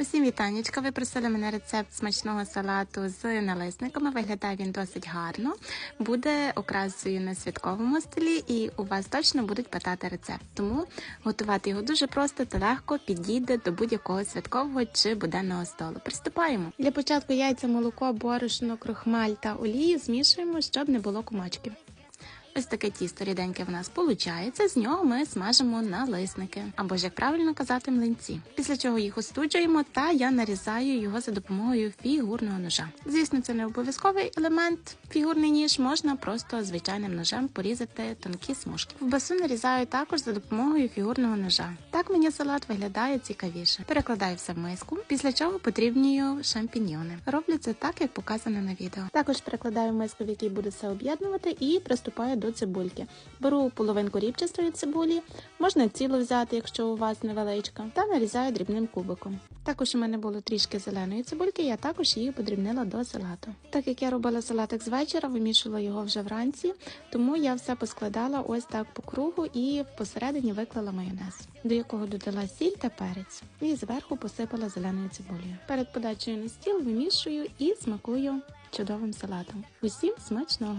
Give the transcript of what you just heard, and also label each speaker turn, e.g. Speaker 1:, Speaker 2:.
Speaker 1: Усім вітанечка. Ви просили мене рецепт смачного салату з налисниками. Виглядає він досить гарно. Буде окрасою на святковому столі, і у вас точно будуть питати рецепт. Тому готувати його дуже просто та легко підійде до будь-якого святкового чи буденного столу. Приступаємо. Для початку яйця, молоко, борошно, крохмаль та олію змішуємо, щоб не було комочків. Ось таке тісто ріденьке в нас виходить. З нього ми смажимо налисники, або ж як правильно казати, млинці. Після чого їх остуджуємо, та я нарізаю його за допомогою фігурного ножа. Звісно, це не обов'язковий елемент. Фігурний ніж можна просто звичайним ножем порізати тонкі смужки. Ковбасу нарізаю також за допомогою фігурного ножа. Так мені салат виглядає цікавіше. Перекладаю все в миску, після чого потрібнюю шампіньйони. Роблю це так, як показано на відео. Також перекладаю в миску, в якій буду все об'єднувати, і приступаю до цибульки. Беру половинку рібчастої цибулі, можна цілу взяти, якщо у вас невеличка, та нарізаю дрібним кубиком. Також у мене було трішки зеленої цибульки, я також її подрібнила до салату. Так як я робила салатик з вечора, вимішувала його вже вранці, тому я все поскладала ось так по кругу і посередині виклала майонез, до якого додала сіль та перець, і зверху посипала зеленою цибулею. Перед подачею на стіл вимішую і смакую чудовим салатом. Усім смачного!